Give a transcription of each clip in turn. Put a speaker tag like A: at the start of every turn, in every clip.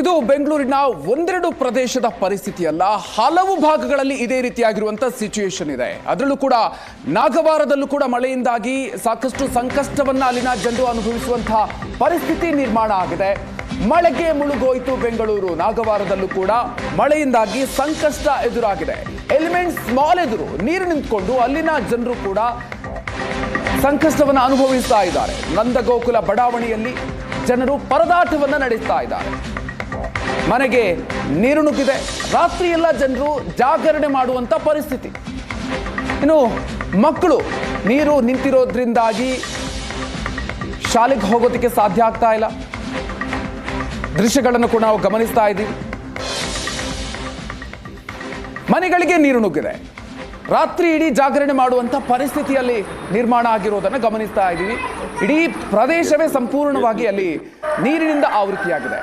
A: ಇದು ಬೆಂಗಳೂರಿನ ಒಂದೆರಡು ಪ್ರದೇಶದ ಪರಿಸ್ಥಿತಿಯಲ್ಲ. ಹಲವು ಭಾಗಗಳಲ್ಲಿ ಇದೇ ರೀತಿಯಾಗಿರುವಂತ ಸಿಚುಯೇಷನ್ ಇದೆ. ಅದರಲ್ಲೂ ಕೂಡ ನಾಗವಾರದಲ್ಲೂ ಕೂಡ ಮಳೆಯಿಂದಾಗಿ ಸಾಕಷ್ಟು ಸಂಕಷ್ಟವನ್ನ ಅಲ್ಲಿನ ಜನರು ಅನುಭವಿಸುವಂತಹ ಪರಿಸ್ಥಿತಿ ನಿರ್ಮಾಣ ಆಗಿದೆ. ಮಳೆಗೆ ಮುಳುಗೋಯಿತು ಬೆಂಗಳೂರು. ನಾಗವಾರದಲ್ಲೂ ಕೂಡ ಮಳೆಯಿಂದಾಗಿ ಸಂಕಷ್ಟ ಎದುರಾಗಿದೆ. ಎಲಿಮೆಂಟ್ಸ್ ಸ್ಮಾಲ್ ಎದುರು ನೀರು ನಿಂತ್ಕೊಂಡು ಅಲ್ಲಿನ ಜನರು ಕೂಡ ಸಂಕಷ್ಟವನ್ನು ಅನುಭವಿಸ್ತಾ ಇದ್ದಾರೆ. ನಂದಗೋಕುಲ ಬಡಾವಣೆಯಲ್ಲಿ ಜನರು ಪರದಾಟವನ್ನು ನಡೆಸ್ತಾ ಇದ್ದಾರೆ. ಮನೆಗೆ ನೀರು ನುಗ್ಗಿದೆ. ರಾತ್ರಿ ಎಲ್ಲ ಜನರು ಜಾಗರಣೆ ಮಾಡುವಂಥ ಪರಿಸ್ಥಿತಿ. ಇನ್ನು ಮಕ್ಕಳು ನೀರು ನಿಂತಿರೋದ್ರಿಂದಾಗಿ ಶಾಲೆಗೆ ಹೋಗೋದಕ್ಕೆ ಸಾಧ್ಯ ಆಗ್ತಾ ಇಲ್ಲ. ದೃಶ್ಯಗಳನ್ನು ಕೂಡ ನಾವು ಗಮನಿಸ್ತಾ ಇದ್ದೀವಿ. ಮನೆಗಳಿಗೆ ನೀರು ನುಗ್ಗಿದೆ. ರಾತ್ರಿ ಇಡೀ ಜಾಗರಣೆ ಮಾಡುವಂಥ ಪರಿಸ್ಥಿತಿಯಲ್ಲಿ ನಿರ್ಮಾಣ ಆಗಿರೋದನ್ನು ಗಮನಿಸ್ತಾ ಇದ್ದೀವಿ. ಇಡೀ ಪ್ರದೇಶವೇ ಸಂಪೂರ್ಣವಾಗಿ ಅಲ್ಲಿ ನೀರಿನಿಂದ ಆವೃತ್ತಿಯಾಗಿದೆ.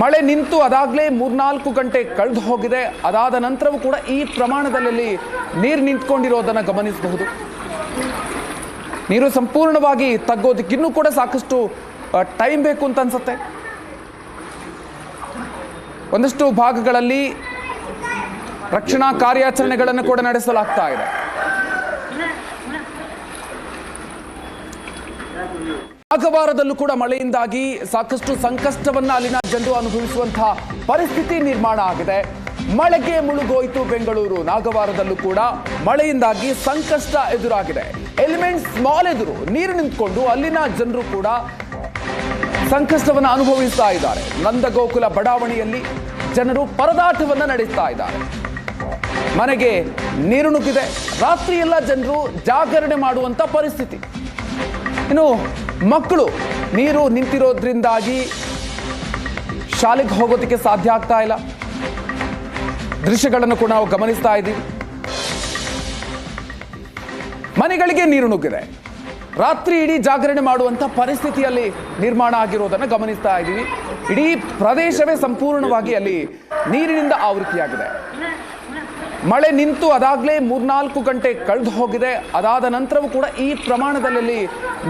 A: ಮಳೆ ನಿಂತು ಅದಾಗಲೇ ಮೂರ್ನಾಲ್ಕು ಗಂಟೆ ಕಳೆದು ಹೋಗಿದೆ. ಅದಾದ ನಂತರವೂ ಕೂಡ ಈ ಪ್ರಮಾಣದಲ್ಲಿ ನೀರು ನಿಂತ್ಕೊಂಡಿರೋದನ್ನು ಗಮನಿಸಬಹುದು. ನೀರು ಸಂಪೂರ್ಣವಾಗಿ ತಗ್ಗೋದಕ್ಕೆ ಇನ್ನೂ ಕೂಡ ಸಾಕಷ್ಟು ಟೈಮ್ ಬೇಕು ಅಂತ ಅನ್ಸುತ್ತೆ. ಒಂದಷ್ಟು ಭಾಗಗಳಲ್ಲಿ ರಕ್ಷಣಾ ಕಾರ್ಯಾಚರಣೆಗಳನ್ನು ಕೂಡ ನಡೆಸಲಾಗ್ತಾ ಇದೆ. ನಾಗವಾರದಲ್ಲೂ ಕೂಡ ಮಳೆಯಿಂದಾಗಿ ಸಾಕಷ್ಟು ಸಂಕಷ್ಟವನ್ನ ಅಲ್ಲಿನ ಜನರು ಅನುಭವಿಸುವಂತಹ ಪರಿಸ್ಥಿತಿ ನಿರ್ಮಾಣ ಆಗಿದೆ. ಮಳೆಗೆ ಮುಳುಗೋಯಿತು ಬೆಂಗಳೂರು. ನಾಗವಾರದಲ್ಲೂ ಕೂಡ ಮಳೆಯಿಂದಾಗಿ ಸಂಕಷ್ಟ ಎದುರಾಗಿದೆ. ಎಲಿಮೆಂಟ್ಸ್ ಸ್ಮಾಲ್ ಎದುರು ನೀರು ನಿಂತ್ಕೊಂಡು ಅಲ್ಲಿನ ಜನರು ಕೂಡ ಸಂಕಷ್ಟವನ್ನು ಅನುಭವಿಸ್ತಾ ಇದ್ದಾರೆ. ನಂದಗೋಕುಲ ಬಡಾವಣೆಯಲ್ಲಿ ಜನರು ಪರದಾಟವನ್ನು ನಡೆಸ್ತಾ ಇದ್ದಾರೆ. ಮನೆಗೆ ನೀರು ನುಗ್ಗಿದೆ. ರಾತ್ರಿ ಎಲ್ಲ ಜನರು ಜಾಗರಣೆ ಮಾಡುವಂತ ಪರಿಸ್ಥಿತಿ. ಇನ್ನು ಮಕ್ಕಳು, ನೀರು ನಿಂತಿರೋದ್ರಿಂದಾಗಿ ಶಾಲೆಗೆ ಹೋಗೋದಕ್ಕೆ ಸಾಧ್ಯ ಆಗ್ತಾ ಇಲ್ಲ. ದೃಶ್ಯಗಳನ್ನು ಕೂಡ ನಾವು ಗಮನಿಸ್ತಾ ಇದ್ದೀವಿ. ಮನೆಗಳಿಗೆ ನೀರು ನುಗ್ಗಿದೆ. ರಾತ್ರಿ ಇಡೀ ಜಾಗರಣೆ ಮಾಡುವಂತ ಪರಿಸ್ಥಿತಿಯಲ್ಲಿ ನಿರ್ಮಾಣ ಆಗಿರೋದನ್ನು ಗಮನಿಸ್ತಾ ಇದ್ದೀವಿ. ಇಡೀ ಪ್ರದೇಶವೇ ಸಂಪೂರ್ಣವಾಗಿ ಅಲ್ಲಿ ನೀರಿನಿಂದ ಆವೃತ್ತಿಯಾಗಿದೆ. ಮಳೆ ನಿಂತು ಅದಾಗಲೇ ಮೂರ್ನಾಲ್ಕು ಗಂಟೆ ಕಳೆದು ಹೋಗಿದೆ. ಅದಾದ ನಂತರವೂ ಕೂಡ ಈ ಪ್ರಮಾಣದಲ್ಲಿ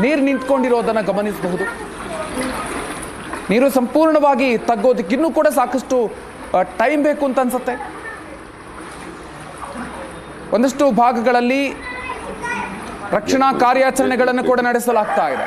A: ನೀರು ನಿಂತ್ಕೊಂಡಿರೋದನ್ನು ಗಮನಿಸಬಹುದು. ನೀರು ಸಂಪೂರ್ಣವಾಗಿ ತಗ್ಗೋದಕ್ಕೆ ಇನ್ನೂ ಕೂಡ ಸಾಕಷ್ಟು ಟೈಮ್ ಬೇಕು ಅಂತ ಅನ್ಸುತ್ತೆ. ಒಂದಷ್ಟು ಭಾಗಗಳಲ್ಲಿ ರಕ್ಷಣಾ ಕಾರ್ಯಾಚರಣೆಗಳನ್ನು ಕೂಡ ನಡೆಸಲಾಗ್ತಾ ಇದೆ.